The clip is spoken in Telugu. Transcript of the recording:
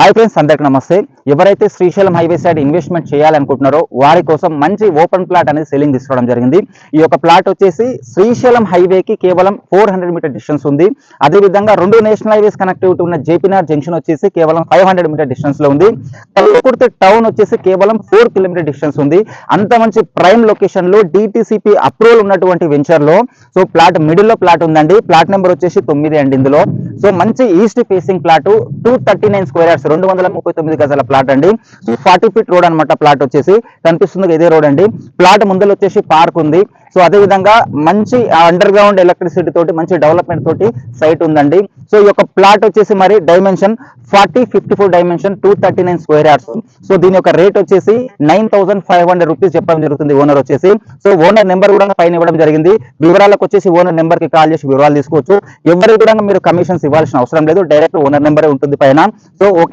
హాయ్ ఫ్రెండ్స్ అందరికి నమస్తే. ఎవరైతే శ్రీశైలం హైవే సైడ్ ఇన్వెస్ట్మెంట్ చేయాలనుకుంటున్నారో వారి కోసం మంచి ఓపెన్ ప్లాట్ అనేది సెల్లింగ్ తీసుకోవడం జరిగింది. ఈ యొక్క ప్లాట్ వచ్చేసి శ్రీశైలం హైవేకి కేవలం ఫోర్ హండ్రెడ్ మీటర్ డిస్టెన్స్ ఉంది. అదేవిధంగా రెండు నేషనల్ హైవేస్ కనెక్టివిటీ ఉన్న జేపీనార్ జంక్షన్ వచ్చేసి కేవలం ఫైవ్ హండ్రెడ్ మీటర్ డిస్టెన్స్లో ఉంది. కల్లుకుర్తి టౌన్ వచ్చేసి కేవలం ఫోర్ కిలోమీటర్ డిస్టెన్స్ ఉంది. అంత మంచి ప్రైమ్ లొకేషన్లో డిటిసిపి అప్రూవల్ ఉన్నటువంటి వెంచర్లో సో ప్లాట్ మిడిల్లో ప్లాట్ ఉందండి. ప్లాట్ నెంబర్ వచ్చేసి తొమ్మిది అండి ఇందులో. సో మంచి east facing plot two thirty nine square yards రెండు వందల ముప్పై తొమ్మిది గజాల ప్లాట్ అండి. ఫార్టీ ఫీట్ రోడ్ అన్నమాట ప్లాట్ వచ్చేసి. కనిపిస్తుంది ఇదే రోడ్ అండి. ప్లాట్ ముందలు వచ్చేసి పార్క్ ఉంది. సో అదే విధంగా మంచి అండర్ గ్రౌండ్ ఎలక్ట్రిసిటీ తోటి మంచి డెవలప్మెంట్ తోటి సైట్ ఉందండి. సో ఈ యొక్క ప్లాట్ వచ్చేసి మరి dimension forty fifty four dimension two thirty nine square yards so దీని యొక్క రేట్ వచ్చేసి nine thousand five hundred rupees చెప్పడం జరుగుతుంది ఓనర్ వచ్చేసి. సో ఓనర్ నెంబర్ కూడా పైన ఇవ్వడం జరిగింది. వివరాలకు వచ్చేసి ఓనర్ నెంబర్కి కాల్ చేసి వివరాలు తీసుకోవచ్చు. ఎవరికి కూడా మీరు కమిషన్స్ ఇవ్వాల్సిన అవసరం లేదు. డైరెక్ట్ ఓనర్ నెంబరే ఉంటుంది పైన. So okay